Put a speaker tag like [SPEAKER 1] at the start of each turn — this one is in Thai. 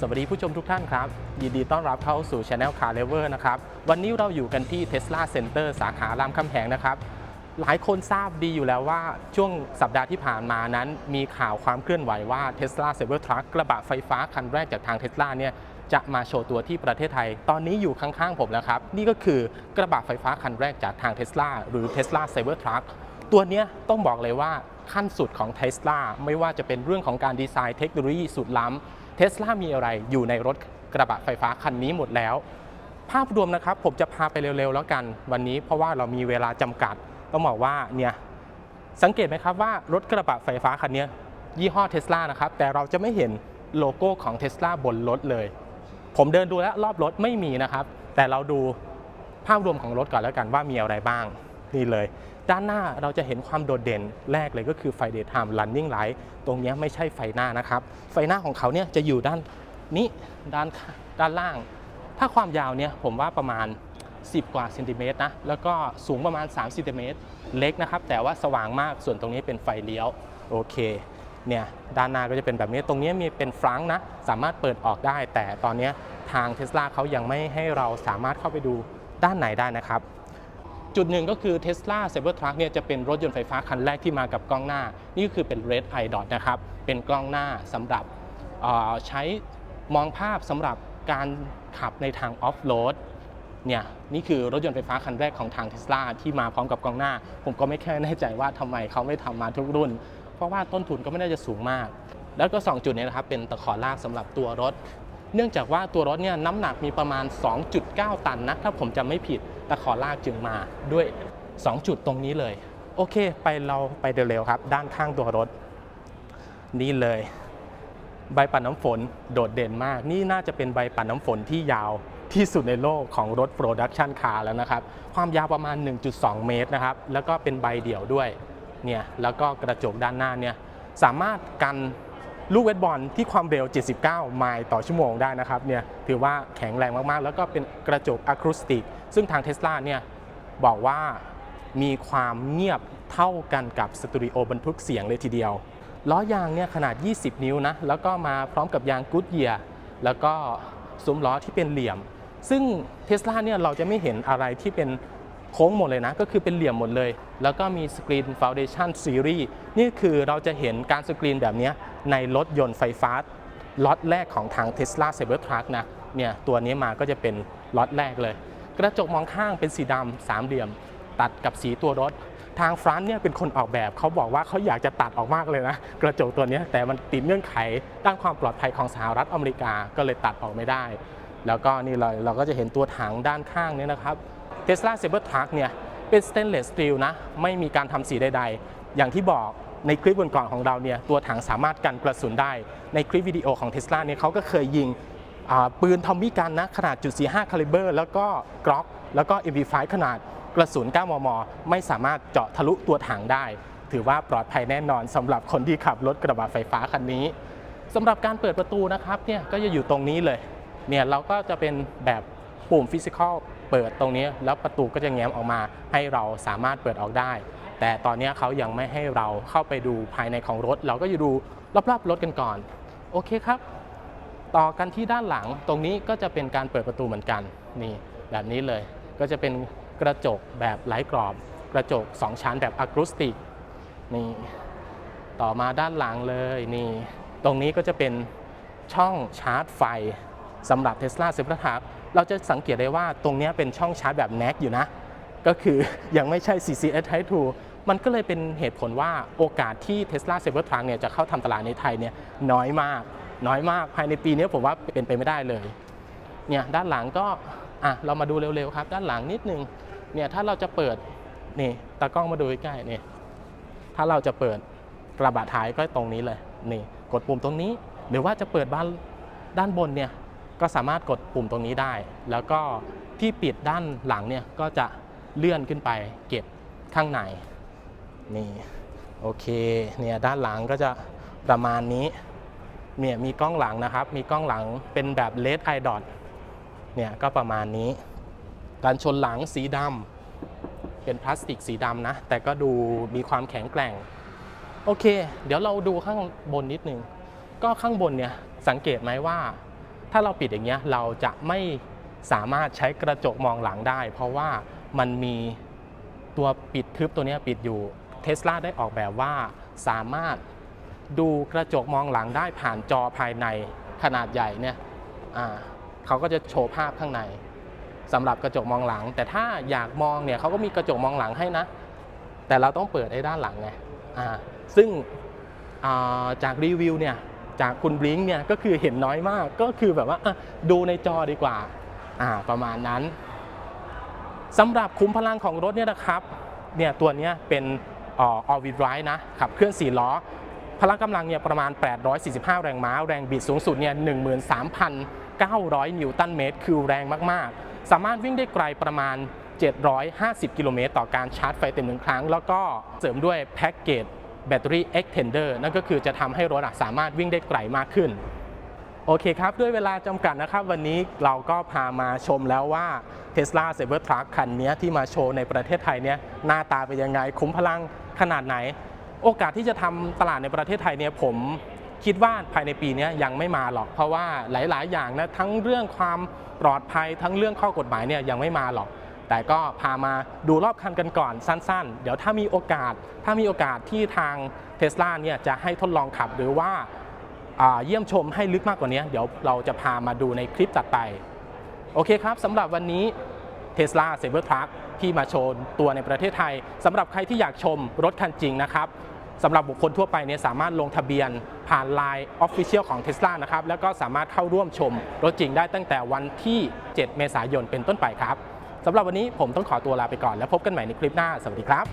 [SPEAKER 1] สวัสดีผู้ชมทุกท่านครับ ยินดีต้อนรับเข้าสู่ Channel Car Lever นะครับ วันนี้เราอยู่กันที่ Tesla Center สาขารามคำแหงนะครับ หลายคนทราบดีอยู่แล้วว่าช่วงสัปดาห์ที่ผ่านมานั้น มีข่าวความเคลื่อนไหวว่า Tesla Cybertruck กระบะไฟฟ้าคันแรกจากทาง Tesla เนี่ยจะมาโชว์ตัวที่ประเทศไทย ตอนนี้อยู่ข้างๆผมแล้วครับ นี่ก็คือกระบะไฟฟ้าคันแรกจากทาง Tesla หรือ Tesla Cybertruck ตัวนี้ต้องบอกเลยว่าขั้นสุดของ Tesla ไม่ว่าจะเป็นเรื่องของการดีไซน์เทคโนโลยีสุดล้ำ เทสลามีอะไรอยู่ในรถกระบะไฟฟ้าคันนี้หมดแล้ว ภาพรวมนะครับผมจะพาไปเร็วๆแล้วกันวันนี้เพราะว่าเรามีเวลาจำกัดต้องบอกว่าเนี่ยสังเกตไหมครับว่ารถกระบะไฟฟ้าคันนี้ยี่ห้อเทสลานะครับแต่เราจะไม่เห็นโลโก้ของเทสลาบนรถเลย ผมเดินดูแล้วรอบรถไม่มีนะครับ แต่เราดูภาพรวมของรถก่อนแล้วกันว่ามีอะไรบ้างนี่เลย ด้านหน้าเราจะเห็นความโดดเด่นแรกเลยก็คือไฟ daytime running light ตรงนี้ไม่ใช่ไฟหน้านะครับ ไฟหน้าของเขาเนี่ยจะอยู่ด้านนี้ด้านด้านล่าง ถ้าความยาวเนี่ยผมว่าประมาณ 10 กว่าเซนติเมตรนะแล้วก็สูงประมาณ3เซนติเมตรเล็กนะครับ แต่ว่าสว่างมากส่วนตรงนี้เป็นไฟเลี้ยวโอเคเนี่ยด้านหน้าก็จะเป็นแบบนี้ตรงนี้มีเป็นฟรังนะสามารถเปิดออกได้ แต่ตอนนี้ทางเทสลาเขายังไม่ให้เราสามารถเข้าไปดูด้านไหนได้นะครับ จุดหนึ่งก็คือ Tesla Cybertruck เนี่ยจะเป็นรถยนต์ไฟฟ้าคันแรกที่มากับกล้องหน้า นี่ก็คือเป็น Red Eye Dot นะครับ เป็นกล้องหน้าสำหรับใช้มองภาพสำหรับการขับในทางออฟโรดเนี่ยนี่คือรถยนต์ไฟฟ้าคันแรกของทาง Tesla ที่มาพร้อมกับกล้องหน้า ผมก็ไม่แค่แน่ใจว่าทำไมเขาไม่ทำมาทุกรุ่น เพราะว่าต้นทุนก็ไม่ได้จะสูงมาก แล้วก็ 2 จุดนี้นะครับเป็นตะขอลากสำหรับตัวรถ เนื่องจากว่าตัวรถเนี่ยน้ำหนักมีประมาณ 2.9 ตันนะถ้าผมจำไม่ผิดตะขอลากจึงมาด้วย 2 จุดตรงนี้เลย โอเค ไปเราไปเร็วๆครับ ด้านข้างตัวรถ นี่เลย ใบปัดน้ำฝนโดดเด่นมาก นี่น่าจะเป็นใบปัดน้ำฝนที่ยาวที่สุดในโลกของรถโปรดักชันคาร์แล้วนะครับ ความยาวประมาณ 1.2 เมตรนะครับ แล้วก็เป็นใบเดี่ยวด้วย เนี่ย แล้วก็กระจกด้านหน้าเนี่ย สามารถกัน ลูกเวทบอลที่ความเร็ว 79 ไมล์ต่อชั่วโมงได้นะครับเนี่ยถือว่าแข็งแรงมากๆ แล้วก็เป็นกระจกอะคูสติก ซึ่งทางเทสลาเนี่ยบอกว่ามีความเงียบเท่ากันกับสตูดิโอบันทึกเสียงเลยทีเดียว ล้อยางเนี่ยขนาด 20 นิ้วนะ แล้วก็มาพร้อมกับยางกูดเยียแล้วก็ซุ้มล้อที่เป็นเหลี่ยม ซึ่งเทสลาเนี่ยเราจะไม่เห็นอะไรที่เป็น โค้งหมดเลยนะ ก็คือเป็นเหลี่ยมหมดเลย แล้วก็มีสกรีน Foundation Series นี่คือเราจะเห็นการสกรีนแบบนี้ในรถยนต์ไฟฟ้าล็อตแรกของทาง Tesla Cybertruck นะเนี่ยตัวนี้มาก็จะเป็นล็อตแรกเลย กระจกมองข้างเป็นสีดำสามเหลี่ยม ตัดกับสีตัวรถ ทางฟรานซ์เนี่ยเป็นคนออกแบบเขาบอกว่าเขาอยากจะตัดออกมากเลยนะ กระจกตัวนี้แต่มันติดเงื่อนไขด้านความปลอดภัยของสหรัฐอเมริกาก็เลยตัดออกไม่ได้ แล้วก็นี่เราเราก็จะเห็นตัวถังด้านข้างเนี่ยนะครับ Tesla Cybertruck เนี่ยเป็น stainless steel นะไม่มีการทำสีใด ๆ อย่างที่บอกในคลิปก่อนๆของเราเนี่ยตัวถังสามารถกันกระสุนได้ ในคลิปวิดีโอของ Tesla เนี่ยเขาก็เคยยิงปืนทอมมี่กันนะขนาดจุด45คาลิเบอร์แล้วก็กล็อกแล้วก็ MP5 ขนาดกระสุน 9 มม ไม่สามารถเจาะทะลุตัวถังได้ ถือว่าปลอดภัยแน่นอนสำหรับคนที่ขับรถกระบะไฟฟ้าคันนี้สำหรับการเปิดประตูนะครับเนี่ยก็จะอยู่ตรงนี้เลยเนี่ยเราก็จะเป็นแบบปุ่มฟิสิกอล เปิดตรงนี้แล้วประตูก็จะแง้มออกมาให้เราสามารถเปิดออกได้ แต่ตอนนี้เขายังไม่ให้เราเข้าไปดูภายในของรถ เราก็อยู่ดูรอบๆรถกันก่อน โอเคครับ ต่อกันที่ด้านหลังตรงนี้ก็จะเป็นการเปิดประตูเหมือนกันนี่แบบนี้เลยก็จะเป็นกระจกแบบไร้กรอบ กระจก 2 ชั้นแบบอะคูสติกนี่ต่อมาด้านหลังเลยนี่ตรงนี้ก็จะเป็นช่องชาร์จไฟสำหรับ Tesla Cybertruck เราจะสังเกตได้ว่าตรงนี้เป็นช่องชาร์จแบบ NAC อยู่นะ ก็คือยังไม่ใช่ CCS Type 2มันก็เลยเป็นเหตุผลว่าโอกาสที่ Tesla Cybertruck เนี่ยจะเข้าทำตลาดในไทยเนี่ยน้อยมาก น้อยมากภายในปีนี้ผมว่าเป็นไปไม่ได้เลยเนี่ยด้านหลังก็อะเรามาดูเร็วๆครับ ด้านหลังนิดนึงเนี่ยถ้าเราจะเปิดนี่ตากล้องมาดูใกล้ๆนี่ถ้าเราจะเปิดกระบะท้ายก็ตรงนี้เลยนี่กดปุ่มตรงนี้ หรือว่าจะเปิดบ้านด้านบนเนี่ย ก็สามารถกดปุ่มตรงนี้ได้ แล้วก็ที่ปิดด้านหลังเนี่ยก็จะเลื่อนขึ้นไปเก็บข้างในนี่โอเคเนี่ยด้านหลังก็จะประมาณนี้เนี่ยมีกล้องหลังนะครับ มีกล้องหลังเป็นแบบ LED eye dot เนี่ยก็ประมาณนี้ การชนหลังสีดำเป็นพลาสติกสีดำนะ แต่ก็ดูมีความแข็งแกร่ง โอเค เดี๋ยวเราดูข้างบนนิดนึง ก็ข้างบนเนี่ยสังเกตไหมว่า ถ้าเราปิดอย่างเงี้ยเราจะไม่สามารถใช้กระจกมองหลังได้ เพราะว่ามันมีตัวปิดทึบตัวเนี้ยปิดอยู่เทสลาได้ออกแบบว่าสามารถดูกระจกมองหลังได้ผ่านจอภายในขนาดใหญ่เนี่ยเขาก็จะโชว์ภาพข้างในสำหรับกระจกมองหลัง แต่ถ้าอยากมองเนี่ยเขาก็มีกระจกมองหลังให้นะ แต่เราต้องเปิดไอ้ด้านหลังไงอ่าซึ่งจากรีวิวเนี่ย จากคุณบลิงเนี่ยก็คือเห็นน้อยมากก็คือแบบว่าดูในจอดีกว่าอ่าประมาณนั้นสำหรับคุ้มพลังของรถเนี่ยนะครับเนี่ยตัวนี้เป็นออลวีดไรนะขับเคลื่อน4ล้อ พละกำลังเนี่ยประมาณ 845 แรงม้า แรงบิดสูงสุดเนี่ย13,900 นิวตันเมตร คือแรงมาก ๆ สามารถวิ่งได้ไกลประมาณ 750 กิโลเมตรต่อการชาร์จไฟเต็มหนึ่งครั้ง แล้วก็เสริมด้วยแพ็กเกจ แบตเตอรี่ extender นั่นก็คือจะทำให้รถสามารถวิ่งได้ไกลมากขึ้น โอเคครับ ด้วยเวลาจำกัดนะครับ วันนี้เราก็พามาชมแล้วว่า Tesla Cybertruck คันนี้ที่มาโชว์ในประเทศไทยเนี่ยหน้าตาเป็นยังไง คุ้มพลังขนาดไหน โอกาสที่จะทำตลาดในประเทศไทยเนี่ยผมคิดว่าภายในปีนี้ยังไม่มาหรอก เพราะว่าหลาย ๆ อย่างนะทั้งเรื่องความปลอดภัยทั้งเรื่องข้อกฎหมายเนี่ยยังไม่มาหรอก แต่ก็พามาดูรอบคันกันก่อนสั้นๆ เดี๋ยวถ้ามีโอกาส ถ้ามีโอกาสที่ทางเทสลาเนี่ยจะให้ทดลองขับหรือว่าเยี่ยมชมให้ลึกมากกว่านี้ เดี๋ยวเราจะพามาดูในคลิปตัดไป โอเคครับสำหรับวันนี้ Tesla Cybertruck ที่มาโชว์ตัวในประเทศไทยสำหรับใครที่อยากชมรถคันจริงนะครับสำหรับบุคคลทั่วไปเนี่ยสามารถลงทะเบียนผ่าน Line Official ของ Tesla นะครับ แล้วก็สามารถเข้าร่วมชมรถจริงได้ตั้งแต่วันที่ 7 เมษายนเป็นต้นไปครับ สำหรับวันนี้ผมต้องขอตัวลาไปก่อน แล้วพบกันใหม่ในคลิปหน้า สวัสดีครับ